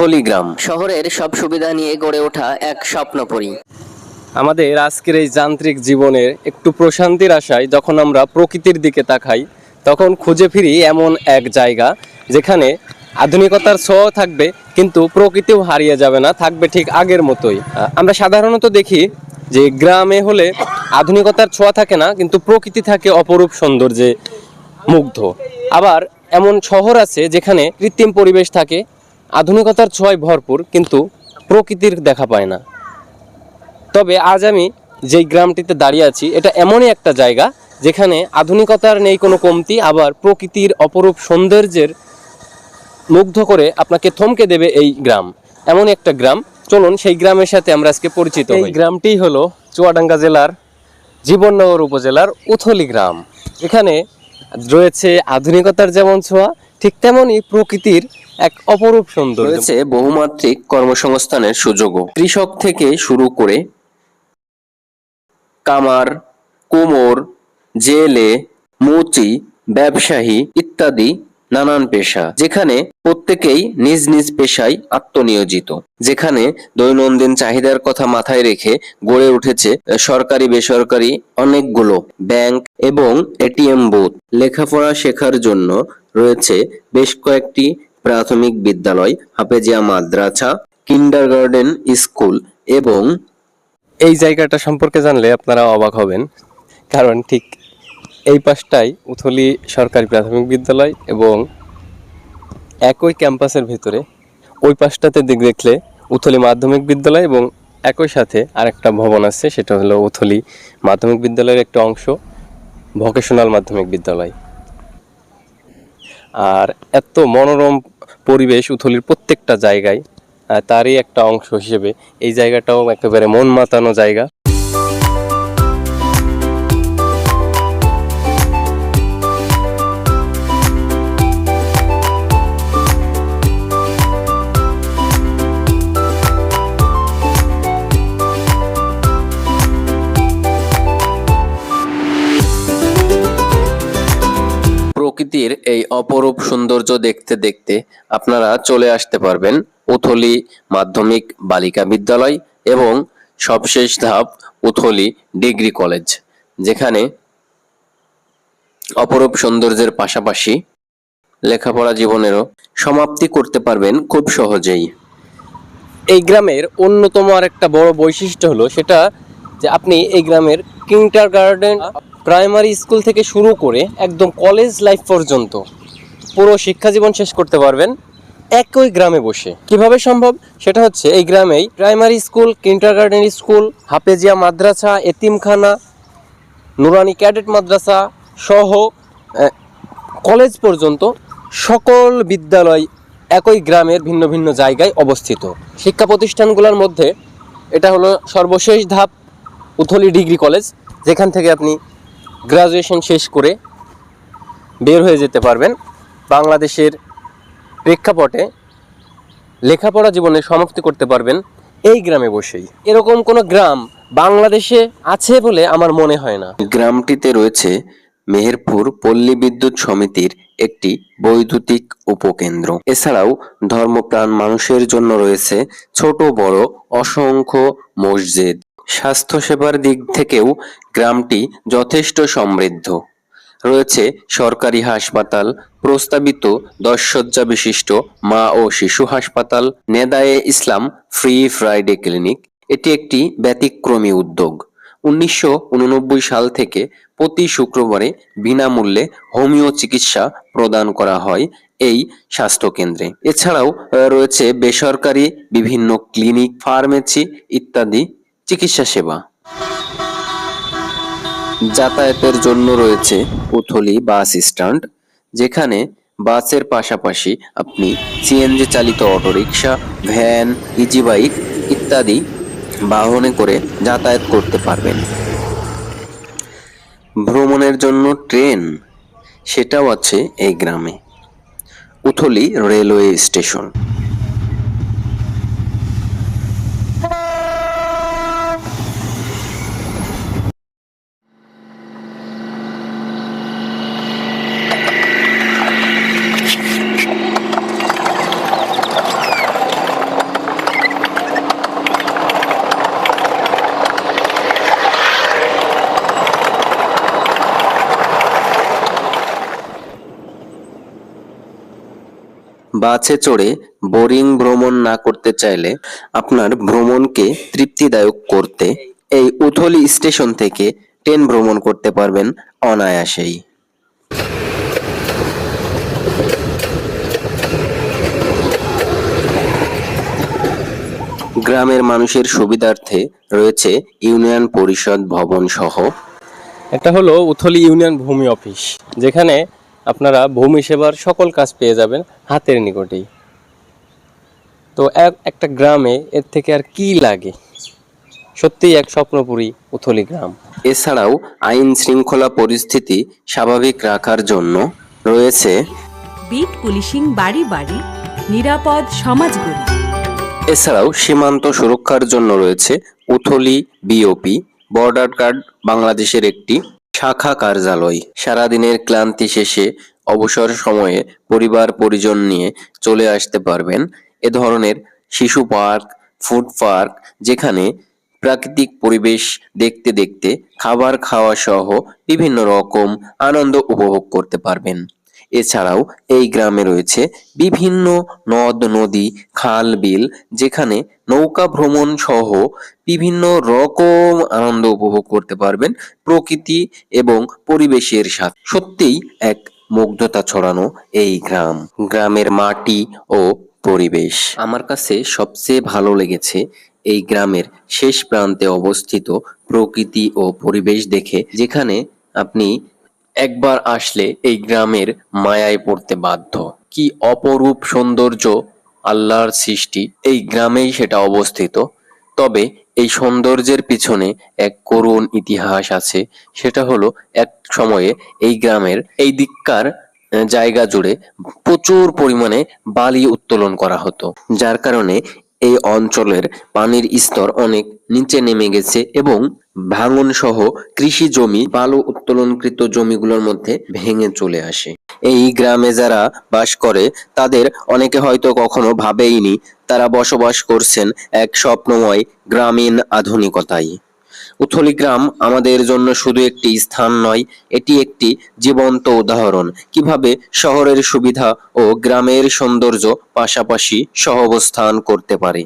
উথলি গ্রাম শহরের সব সুবিধা নিয়ে গড়ে ওঠা এক স্বপ্নপুরী। আমাদের আজকের এই যান্ত্রিক জীবনের একটু প্রশান্তির আশায় যখন আমরা প্রকৃতির দিকে তাকাই, তখন খুঁজে ফিরি এমন এক জায়গা যেখানে আধুনিকতার ছোঁয়া থাকবে, কিন্তু প্রকৃতিও হারিয়ে যাবে না, থাকবে ঠিক আগের মতোই। আমরা সাধারণত দেখি যে গ্রামে হলে আধুনিকতার ছোঁয়া থাকে না, কিন্তু প্রকৃতি থাকে অপরূপ সৌন্দর্যে মুগ্ধ। আবার এমন শহর আছে যেখানে কৃত্রিম পরিবেশ থাকে আধুনিকতার ছোঁয়ায় ভরপুর কিন্তু প্রকৃতির দেখা পায় না। তবে আজ আমি যেই গ্রামটিতে দাঁড়িয়ে আছি এটা এমনই একটা জায়গা যেখানে আধুনিকতার নেই কোনো কমতি আবার প্রকৃতির অপরূপ সৌন্দর্যের মুগ্ধ করে আপনাকে থমকে দেবে এই গ্রাম। এমন একটা গ্রাম। চলুন সেই গ্রামের সাথে আমরা আজকে পরিচিত এই গ্রামটি হলো চুয়াডাঙ্গা জেলার জীবননগর উপজেলার উথলি গ্রাম। এখানে রয়েছে আধুনিকতার যেমন ছোঁয়া ঠিক তেমনই প্রকৃতির এক অপরূপ সৌন্দর্য। রয়েছে বহুমাত্রিক কর্মসংস্থানের সুযোগও। কৃষক থেকে শুরু করে কামার, কোমর, জেলে মুচি ব্যবসায়ী ইত্যাদি নানান পেশা, যেখানে প্রত্যেকেই নিজ নিজ পেশায় আত্মনিয়োজিত, যেখানে দৈনন্দিন চাহিদার কথা মাথায় রেখে গড়ে উঠেছে সরকারি, বেসরকারি অনেকগুলো ব্যাংক এবং এটিএম বুথ। লেখাপড়া শেখার জন্য রয়েছে বেশ কয়েকটি প্রাথমিক বিদ্যালয় হাফেজিয়া মাদ্রাসা কিন্ডারগার্ডেন স্কুল এবং এই জায়গাটা সম্পর্কে জানলে আপনারা অবাক হবেন। কারণ ঠিক এই পাশটাই উথলি সরকারি প্রাথমিক বিদ্যালয় এবং একই ক্যাম্পাসের ভিতরে ওই পাশটাতে দিক দেখলে উথলি মাধ্যমিক বিদ্যালয় এবং একই সাথে আরেকটা ভবন আছে, সেটা হলো উথলি মাধ্যমিক বিদ্যালয়ের একটা অংশ, ভোকেশনাল মাধ্যমিক বিদ্যালয়। আর এত মনোরম পরিবেশ উথলির প্রত্যেকটা জায়গায় তারই একটা অংশ হিসেবে এই জায়গাটাও একেবারে মন মাতানো জায়গা। প্রকৃতির এই অপরূপ সৌন্দর্য দেখতে দেখতে আপনারা চলে আসতে পারবেন উথলি মাধ্যমিক বালিকা বিদ্যালয় এবং সবশেষ ধাপ উথলি ডিগ্রি কলেজ, যেখানে অপরূপ সৌন্দর্যের পাশাপাশি লেখাপড়া জীবনেরও সমাপ্তি করতে পারবেন খুব সহজেই। এই গ্রামের অন্যতম আর একটা বড় বৈশিষ্ট্য হলো সেটা যে আপনি এই গ্রামের কিন্টার গার্ডেন প্রাইমারি স্কুল থেকে শুরু করে একদম কলেজ লাইফ পর্যন্ত পুরো শিক্ষা জীবন শেষ করতে পারবেন একই গ্রামে বসে। কীভাবে সম্ভব? সেটা হচ্ছে এই গ্রামেই primary school kindergarten school, হাফেজিয়া মাদ্রাসা, এতিমখানা, নুরানি ক্যাডেট মাদ্রাসা সহ কলেজ পর্যন্ত সকল বিদ্যালয় একই গ্রামের ভিন্ন ভিন্ন জায়গায় অবস্থিত। শিক্ষা প্রতিষ্ঠানগুলোর মধ্যে এটা হলো সর্বশেষ ধাপ, উথলি ডিগ্রি কলেজ, যেখান থেকে আপনি গ্রাজুয়েশন শেষ করে বের হয়ে যেতে পারবেন বাংলাদেশের প্রেক্ষাপটে লেখাপড়া জীবনে সমাপ্তি করতে পারবেন এই গ্রামে বসেই। এরকম কোনো গ্রাম বাংলাদেশে আছে বলে আমার মনে হয় না। গ্রামটিতে রয়েছে মেহেরপুর পল্লী বিদ্যুৎ সমিতির একটি বৈদ্যুতিক উপকেন্দ্র। এছাড়াও ধর্মপ্রাণ মানুষের জন্য রয়েছে ছোট বড় অসংখ্য মসজিদ। স্বাস্থ্যসেবার দিক থেকেও গ্রামটি যথেষ্ট সমৃদ্ধ। রয়েছে সরকারি হাসপাতাল, প্রস্তাবিত দশ শয্যা বিশিষ্ট মা ও শিশু হাসপাতাল, নেদায়ে ইসলাম ফ্রি ফ্রাইডে ক্লিনিক। এটি একটি ব্যতিক্রমী উদ্যোগ। উনিশশো উননব্বই সাল থেকে প্রতি শুক্রবারে বিনামূল্যে হোমিও চিকিৎসা প্রদান করা হয় এই স্বাস্থ্যকেন্দ্রে। এছাড়াও রয়েছে বেসরকারি বিভিন্ন ক্লিনিক, ফার্মেসি ইত্যাদি চিকিৎসা সেবা। যাতায়াতের জন্য রয়েছে উথলি বাস স্ট্যান্ড, যেখানে বাসের পাশাপাশি আপনি সিএনজি চালিত অটোরিকশা, ভ্যান ইজি বাইক ইত্যাদি বাহনে করে যাতায়াত করতে পারবেন। ভ্রমণের জন্য ট্রেন, সেটাও আছে এই গ্রামে। উথলি রেলওয়ে স্টেশন। বাসে চড়ে বোরিং ভ্রমণ না করতে চাইলে আপনার ভ্রমণকে তৃপ্তিদায়ক করতে এই উথলি স্টেশন থেকে ট্রেন ভ্রমণ করতে পারবেন অনায়াসেই। গ্রামের মানুষের সুবিধার্থে রয়েছে ইউনিয়ন পরিষদ ভবন সহ। এটা হলো উথলি ইউনিয়ন ভূমি অফিস, যেখানে আপনারা ভূমি সেবার সকল কাজ পেয়ে যাবেন হাতের নিকটেই। তো এক একটা গ্রামে এর থেকে আর কি লাগে? সত্যিই এক স্বপ্নপুরী উথলি গ্রাম। এছাড়াও আইন শৃঙ্খলা পরিস্থিতি স্বাভাবিক রাখার জন্য রয়েছে বিট পুলিশিং বাড়ি বাড়ি নিরাপদ সমাজ গড়ি। এছাড়াও সীমান্ত সুরক্ষার জন্য রয়েছে উথলি বিওপি বর্ডার গার্ড বাংলাদেশের একটি শাখা কার্যালয়। সারাদিনের ক্লান্তি শেষে অবসর সময়ে পরিবার পরিজন নিয়ে চলে আসতে পারবেন। এ ধরনের শিশু পার্ক, ফুড পার্ক, যেখানে প্রাকৃতিক পরিবেশ দেখতে দেখতে খাবার খাওয়া সহ বিভিন্ন রকম আনন্দ উপভোগ করতে পারবেন। এছাড়াও এই গ্রামে রয়েছে বিভিন্ন নদ, নদী, খাল, বিল, যেখানে নৌকা ভ্রমণ সহ বিভিন্ন রকম আনন্দ উপভোগ করতে পারবেন প্রকৃতি এবং পরিবেশের সাথে। সত্যিই এক মুগ্ধতা ছড়ানো এই গ্রাম, গ্রামের মাটি ও পরিবেশ। আমার কাছে সবচেয়ে ভালো লেগেছে এই গ্রামের শেষ প্রান্তে অবস্থিত প্রকৃতি ও পরিবেশ দেখে, যেখানে আপনি একবার আসলে এই গ্রামের মায়ায় পড়তে বাধ্য। কি অপরূপ সৌন্দর্য আল্লাহর সৃষ্টি, এই গ্রামেই সেটা অবস্থিত। তবে এই সৌন্দর্যের পিছনে এক করুণ ইতিহাস আছে, সেটা হলো এক সময়ে এই গ্রামের এই দিককার জায়গা জুড়ে প্রচুর পরিমাণে বালি উত্তোলন করা হতো, যার কারণে এই অঞ্চলের পানির স্তর অনেক নিচে নেমে গেছে এবং ভাঙন সহ কৃষি জমি, বালু উত্তোলনকৃত জমিগুলোর মধ্যে ভেঙে চলে আসে। এই গ্রামে যারা বাস করে, তাদের অনেকে হয়তো কখনো ভাবেইনি তারা বসবাস করছেন এক স্বপ্নময় গ্রামীণ আধুনিকতায়। উথলি গ্রাম আমাদের জন্য শুধু একটি স্থান নয়, এটি একটি জীবন্ত উদাহরণ। কীভাবে শহরের সুবিধা ও গ্রামের সৌন্দর্য পাশাপাশি সহবস্থান করতে পারে?